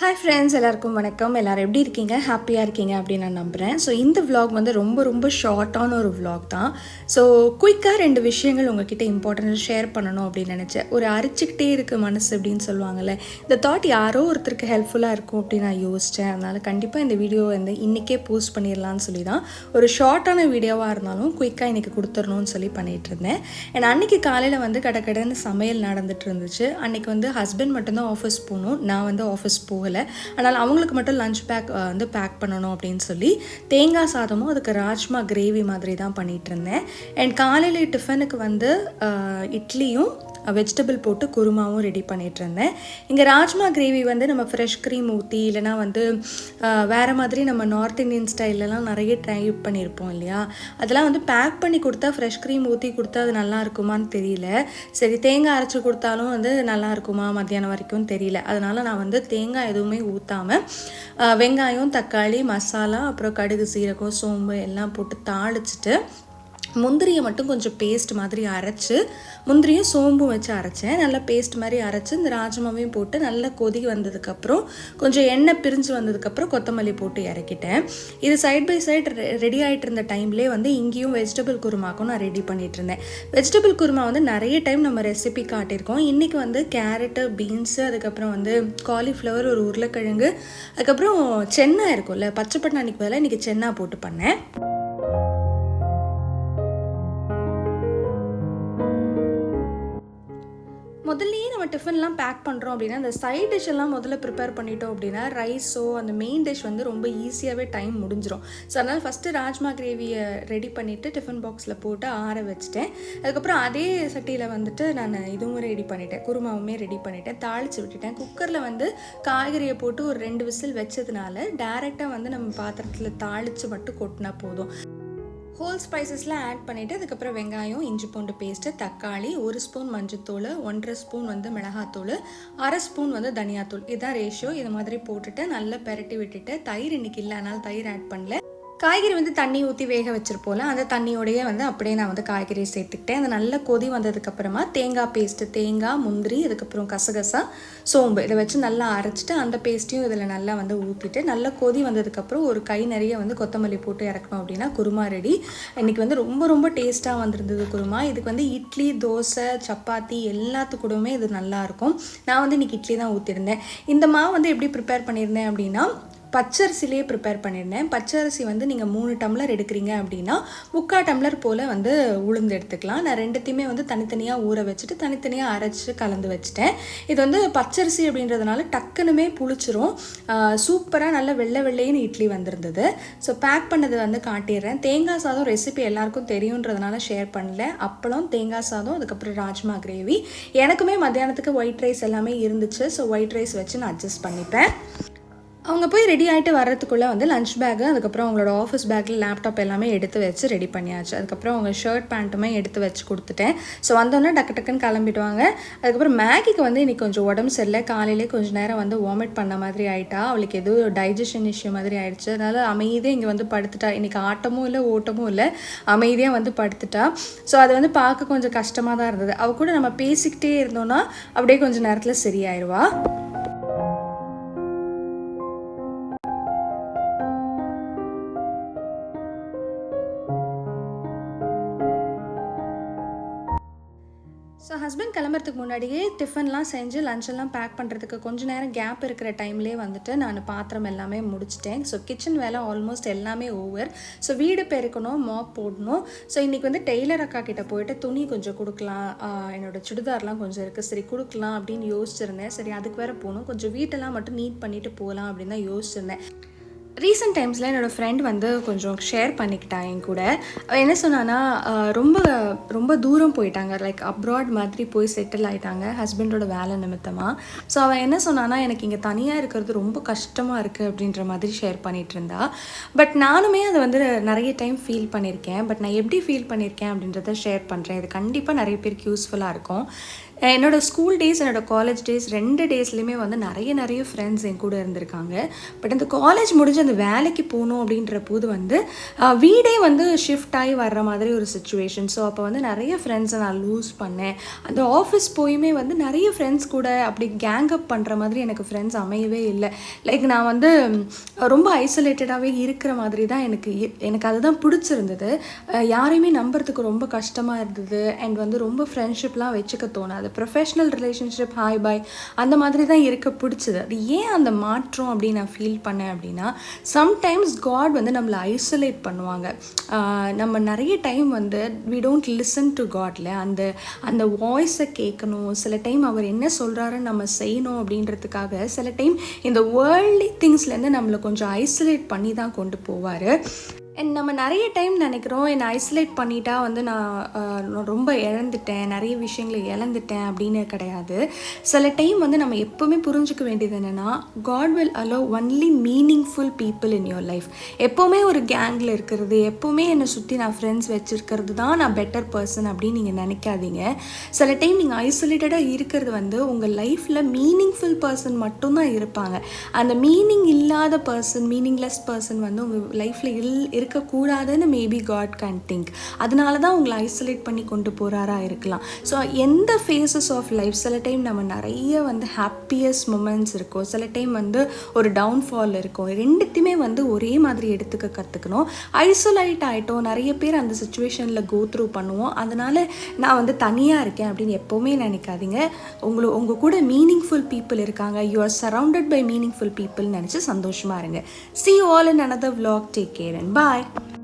Hi friends எல்லாருக்கும் வணக்கம். எல்லோரும் எப்படி இருக்கீங்க? ஹாப்பியாக இருக்கீங்க அப்படின்னு நான் நம்புகிறேன் ஸோ இந்த விளாக் வந்து ரொம்ப ரொம்ப ஷார்ட்டான ஒரு vlog தான். ஸோ குயிக்காக ரெண்டு விஷயங்கள் உங்ககிட்ட இம்பார்ட்டன்ட் ஷேர் பண்ணணும் அப்படின்னு நினச்சேன். ஒரு அரிச்சுக்கிட்டே இருக்கு மனசு அப்படின்னு சொல்லுவாங்கல்ல. இந்த தாட் யாரோ ஒருத்தருக்கு ஹெல்ப்ஃபுல்லாக இருக்கும் அப்படின்னு நான் யோசித்தேன் அதனால் கண்டிப்பாக இந்த வீடியோ வந்து இன்றைக்கே போஸ்ட் பண்ணிடலான்னு சொல்லி தான் ஒரு ஷார்ட்டான வீடியோவாக இருந்தாலும் குயிக்காக இன்றைக்கி கொடுத்துடணும்னு சொல்லி பண்ணிகிட்டு இருந்தேன். ஏன்னா அன்றைக்கி காலையில் வந்து கடகடன்னு சமையல் நடந்துட்டு இருந்துச்சு. அன்றைக்கி வந்து ஹஸ்பண்ட் மட்டும்தான் ஆஃபீஸ் போகணும். நான் வந்து ஆஃபீஸ் போகல. அதனால் அவங்களுக்கு மட்டும் லஞ்ச் பேக் வந்து பேக் பண்ணணும் அப்படின்னு சொல்லி தேங்காய் சாதமும் அதுக்கு ராஜ்மா கிரேவி மாதிரி தான் பண்ணிகிட்டு இருந்தேன். அண்ட் காலையில் டிஃபனுக்கு வந்து இட்லியும் வெஜிடபிள் போட்டு குருமாவும் ரெடி பண்ணிட்டு இருந்தேன் இங்கே ராஜ்மா கிரேவி வந்து நம்ம ஃப்ரெஷ் க்ரீம் ஊற்றி இல்லைனா வந்து வேறு மாதிரி நம்ம நார்த் இந்தியன் ஸ்டைல்லலாம் நிறைய ட்ரை பண்ணியிருப்போம் இல்லையா? அதெல்லாம் வந்து பேக் பண்ணி கொடுத்தா ஃப்ரெஷ் க்ரீம் ஊற்றி கொடுத்தா அது நல்லா இருக்குமான்னு தெரியல. சரி தேங்காய் அரைச்சி கொடுத்தாலும் வந்து நல்லா இருக்குமா? மத்தியானம் வரைக்கும் தெரியல. அதனால் நான் வந்து தேங்காய் எதுவுமே ஊற்றாமல் வெங்காயம் தக்காளி மசாலா அப்புறம் கடுகு சீரகம் சோம்பு எல்லாம் போட்டு தாளிச்சிட்டு முந்திரியை மட்டும் கொஞ்சம் பேஸ்ட் மாதிரி அரைச்சி முந்திரியும் சோம்பும் வச்சு அரைச்சேன். நல்லா பேஸ்ட் மாதிரி அரைச்சி இந்த ராஜமாவையும் போட்டு நல்லா கொதி வந்ததுக்கப்புறம் கொஞ்சம் எண்ணெய் பிரிஞ்சு வந்ததுக்கப்புறம் கொத்தமல்லி போட்டு இறக்கிட்டேன். இது சைட் பை சைட் ரெடி ஆகிட்டு இருந்த டைம்லேயே வந்து இங்கேயும் வெஜிடபிள் குருமாக்கும் நான் ரெடி பண்ணிட்டு இருந்தேன். வெஜிடபிள் குருமா வந்து நிறைய டைம் நம்ம ரெசிபி காட்டியிருக்கோம். இன்றைக்கி வந்து கேரட்டு பீன்ஸு அதுக்கப்புறம் வந்து காலிஃப்ளவர் ஒரு உருளைக்கிழங்கு அதுக்கப்புறம் சென்னா இருக்கும்ல பச்சை பட்டாணிக்கு பதிலாக இன்றைக்கி சென்னா போட்டு பண்ணேன். நம்ம டிஃபன்லாம் பேக் பண்ணுறோம் அப்படின்னா அந்த சைட் டிஷ் எல்லாம் முதல்ல ப்ரிப்பேர் பண்ணிட்டோம் அப்படின்னா ரைஸோ அந்த மெயின் டிஷ் வந்து ரொம்ப ஈஸியாகவே டைம் முடிஞ்சிடும் ஸோ அதனால் ஃபஸ்ட்டு ராஜ்மா கிரேவியை ரெடி பண்ணிவிட்டு டிஃபன் பாக்ஸில் போட்டு ஆற வச்சுட்டேன். அதுக்கப்புறம் அதே சட்டியில் வந்துட்டு நான் இதுவும் ரெடி பண்ணிட்டேன். குருமாவுமே ரெடி பண்ணிட்டேன். தாளித்து விட்டுட்டேன். குக்கரில் வந்து காய்கறியை போட்டு ஒரு ரெண்டு விசில் வச்சதுனால டேரெக்டாக வந்து நம்ம பாத்திரத்தில் தாளித்து மட்டும் கொட்டினா போதும். ஹோல் ஸ்பைசஸ்லாம் ஆட் பண்ணிவிட்டு அதுக்கப்புறம் வெங்காயம் இஞ்சி பூண்டு பேஸ்ட்டு தக்காளி ஒரு ஸ்பூன் மஞ்சத்தூள் ஒன்றரை ஸ்பூன் வந்து மிளகாத்தூள் அரை ஸ்பூன் வந்து தனியாத்தூள். இதுதான் ரேஷியோ இது மாதிரி போட்டுட்டு நல்லா பெரட்டி விட்டுட்டு தயிர் இன்னைக்கு இல்லை அதனால் தயிர் ஆட் பண்ணல. காய்கறி வந்து தண்ணி ஊற்றி வேக வச்சுருப்போம்ல அந்த தண்ணியோடையே வந்து அப்படியே நான் வந்து காய்கறியை சேர்த்துக்கிட்டேன். அந்த நல்ல கொதி வந்ததுக்கப்புறமா தேங்காய் பேஸ்ட்டு தேங்காய் முந்திரி அதுக்கப்புறம் கசகசா சோம்பு இதை வச்சு நல்லா அரைச்சிட்டு அந்த பேஸ்ட்டையும் இதில் நல்லா வந்து ஊற்றிட்டு நல்லா கொதி வந்ததுக்கப்புறம் ஒரு கை நிறைய வந்து கொத்தமல்லி போட்டு இறக்கணும் அப்படின்னா குருமா ரெடி இன்றைக்கி வந்து ரொம்ப ரொம்ப டேஸ்ட்டாக வந்திருந்தது குருமா. இதுக்கு வந்து இட்லி தோசை சப்பாத்தி எல்லாத்துக்கூடமே இது நல்லாயிருக்கும் நான் வந்து இன்றைக்கி இட்லி தான் ஊற்றிருந்தேன் இந்த மாவு வந்து எப்படி ப்ரிப்பேர் பண்ணியிருந்தேன் அப்படின்னா பச்சரிசிலேயே ப்ரிப்பேர் பண்ணியிருந்தேன் பச்சரிசி வந்து நீங்கள் மூணு டம்ளர் எடுக்கிறீங்க அப்படின்னா முக்கால் டம்ளர் போல் வந்து உளுந்து எடுத்துக்கலாம். நான் ரெண்டுத்தையுமே வந்து தனித்தனியாக ஊற வச்சுட்டு தனித்தனியாக அரைச்சி கலந்து வச்சுட்டேன். இது வந்து பச்சரிசி அப்படின்றதுனால டக்குனுமே புளிச்சிரும். சூப்பராக நல்ல வெள்ளை வெள்ளைன்னு இட்லி வந்திருந்தது. ஸோ பேக் பண்ணது வந்து காட்டிடுறேன். தேங்காய் சாதம் ரெசிபி எல்லாருக்கும் தெரியுன்றதுனால ஷேர் பண்ணல. அப்பளம் தேங்காய் சாதம் அதுக்கப்புறம் ராஜ்மா கிரேவி எனக்குமே மத்தியானத்துக்கு ஒயிட் ரைஸ் எல்லாமே இருந்துச்சு. ஸோ ஒயிட் ரைஸ் வச்சு நான் அட்ஜஸ்ட் பண்ணிப்பேன். அவங்க போய் ரெடி ஆகிட்டு வர்றதுக்குள்ளே வந்து லஞ்ச் பேக்கு அதுக்கப்புறம் அவங்களோட ஆஃபீஸ் பேக்கில் லேப்டாப் எல்லாமே எடுத்து வச்சு ரெடி பண்ணியாச்சு. அதுக்கப்புறம் அவங்க ஷர்ட் பேண்ட்டுமே எடுத்து வச்சு கொடுத்துட்டேன். ஸோ வந்தோடனே டக்கு டக்குன்னு கிளம்பிடுவாங்க. அதுக்கப்புறம் மேகிக்கு வந்து இன்றைக்கி கொஞ்சம் உடம்பு சரியில்லை. காலையிலே கொஞ்சம் நேரம் வந்து வாமிட் பண்ண மாதிரி ஆயிட்டா. அவளுக்கு ஏதோ டைஜஷன் இஷ்யூ மாதிரி ஆயிடுச்சு. அதனால் அமைதியாக இங்கே வந்து படுத்துட்டா. இன்றைக்கி ஆட்டமும் இல்லை ஓட்டமும் இல்லை. அமைதியாக வந்து படுத்துட்டா. ஸோ அது வந்து பார்க்க கொஞ்சம் கஷ்டமாக தான் இருந்தது. அவள் கூட நம்ம பேசிக்கிட்டே இருந்தோன்னா அப்படியே கொஞ்சம் நேரத்தில் சரியாயிருவா. ஸோ ஹஸ்பண்ட் கிளம்புறதுக்கு முன்னாடியே டிஃபன்லாம் செஞ்சு லஞ்செல்லாம் பேக் பண்ணுறதுக்கு கொஞ்ச நேரம் கேப் இருக்கிற டைம்லேயே வந்துட்டு நான் பாத்திரம் எல்லாமே முடிச்சிட்டேன். ஸோ கிச்சன் வேலை ஆல்மோஸ்ட் எல்லாமே ஓவர் ஸோ வீடு பெருக்கணும் மாப் போடணும். ஸோ இன்றைக்கி வந்து டெய்லர் அக்கா கிட்ட போயிட்டு துணி கொஞ்சம் கொடுக்கலாம். என்னோடய என்னோட சுடிதார்லாம் கொஞ்சம் இருக்குது சரி கொடுக்கலாம் அப்படின்னு யோசிச்சிருந்தேன். சரி அதுக்கு வேறு போகணும். கொஞ்சம் வீட்டெல்லாம் மட்டும் நீட் பண்ணிட்டு போகலாம் அப்படின்னு தான் யோசிச்சிருந்தேன். ரீசெண்ட் டைம்ஸில் என்னோடய ஃப்ரெண்ட் வந்து கொஞ்சம் ஷேர் பண்ணிக்கிட்டா என் கூட. என்ன சொன்னான்னா ரொம்ப ரொம்ப தூரம் போயிட்டாங்க. லைக் அப்ராட் மாதிரி போய் செட்டில் ஆகிட்டாங்க ஹஸ்பண்டோட வேலை நிமித்தமாக ஸோ அவள் என்ன சொன்னான்னா எனக்கு இங்கே தனியாக இருக்கிறது ரொம்ப கஷ்டமாக இருக்குது அப்படின்ற மாதிரி ஷேர் பண்ணிகிட்டு இருந்தா. பட் நானுமே அதை வந்து நிறைய டைம் ஃபீல் பண்ணியிருக்கேன். பட் நான் எப்படி ஃபீல் பண்ணியிருக்கேன் அப்படின்றத ஷேர் பண்ணுறேன் இது கண்டிப்பாக நிறைய பேருக்கு யூஸ்ஃபுல்லாக இருக்கும். என்னோடய ஸ்கூல் டேஸ் என்னோடய காலேஜ் டேஸ் ரெண்டு டேஸ்லையுமே வந்து நிறைய நிறைய ஃப்ரெண்ட்ஸ் என் கூட இருந்திருக்காங்க. பட் அந்த காலேஜ் முடிஞ்சு அந்த வேலைக்கு போகணும் அப்படின்ற போது வந்து வீடே வந்து ஷிஃப்ட் ஆகி வர்ற மாதிரி ஒரு சுச்சுவேஷன் ஸோ அப்போ வந்து நிறைய ஃப்ரெண்ட்ஸை நான் லூஸ் பண்ணேன். அந்த ஆஃபீஸ் போயுமே வந்து நிறைய ஃப்ரெண்ட்ஸ் கூட அப்படி கேங் அப் பண்ணுற மாதிரி எனக்கு ஃப்ரெண்ட்ஸ் அமையவே இல்லை. லைக் நான் வந்து ரொம்ப ஐசோலேட்டடாகவே இருக்கிற மாதிரி தான் எனக்கு இ- எனக்கு அதுதான் பிடிச்சிருந்தது. யாரையுமே நம்புறதுக்கு ரொம்ப கஷ்டமாக இருந்தது. அண்ட் வந்து ரொம்ப ஃப்ரெண்ட்ஷிப்லாம் வச்சுக்க தோணாது. ப்ரொஃபஷ்னல் ரிலேஷன்ஷிப் ஹாய் பாய் அந்த மாதிரி தான் இருக்க பிடிச்சது. அது ஏன் அந்த மாற்றம் அப்படின்னு நான் ஃபீல் பண்ணேன் அப்படின்னா சம்டைம்ஸ் காட் வந்து நம்மளை ஐசோலேட் பண்ணுவாங்க. நம்ம நிறைய டைம் வந்து வி டோன்ட் லிசன் டு காட்ல அந்த அந்த வாய்ஸை கேட்கணும். சில டைம் அவர் என்ன சொல்கிறாருன்னு நம்ம செய்யணும் அப்படின்றதுக்காக சில டைம் இந்த வேர்ல்டி திங்ஸ்லேருந்து நம்மளை கொஞ்சம் ஐசோலேட் பண்ணி தான் கொண்டு போவார். அண்ட் நம்ம நிறைய டைம் நினைக்கிறோம் என்னை ஐசோலேட் பண்ணிட்டா வந்து நான் ரொம்ப இழந்துட்டேன் நிறைய விஷயங்களை இழந்துட்டேன் அப்படின்னு கிடையாது. சில டைம் வந்து நம்ம எப்போவுமே புரிஞ்சுக்க வேண்டியது என்னென்னா God will allow only meaningful people in your life எப்போவுமே ஒரு கேங்கில் இருக்கிறது எப்போவுமே என்னை சுற்றி நான் ஃப்ரெண்ட்ஸ் வச்சுருக்கிறது தான் நான் பெட்டர் பர்சன் அப்படின்னு நீங்கள் நினைக்காதீங்க. சில டைம் நீங்கள் ஐசோலேட்டடாக இருக்கிறது வந்து உங்கள் லைஃப்பில் மீனிங்ஃபுல் பர்சன் மட்டும்தான் இருப்பாங்க. அந்த மீனிங் இல்லாத பர்சன் மீனிங்லெஸ் பர்சன் வந்து உங்கள் லைஃப்பில் இல் இருக்கக்கூடாதுன்னு மேபி காட் கேன் திங்க் அதனால தான் உங்களை ஐசோலேட் பண்ணி கொண்டு போகிறாரா இருக்கலாம். ஸோ எந்த ஃபேஸஸ் ஆஃப் லைஃப் சில டைம் நம்ம நிறைய வந்து ஹாப்பியஸ்ட் மூமெண்ட்ஸ் இருக்கும். சில டைம் வந்து ஒரு டவுன்ஃபால் இருக்கும். ரெண்டுத்தையுமே வந்து ஒரே மாதிரி எடுத்துக்க கற்றுக்கணும் ஐசோலேட் ஆகிட்டோம் நிறைய பேர் அந்த சுச்சுவேஷனில் கோ த்ரூ பண்ணுவோம். அதனால் நான் வந்து தனியாக இருக்கேன் அப்படின்னு எப்போவுமே நினைக்காதீங்க. உங்களை உங்கள் கூட மீனிங்ஃபுல் பீப்புள் இருக்காங்க. You are surrounded by meaningful people நினச்சி சந்தோஷமாக இருங்க. See all in another vlog take care and bye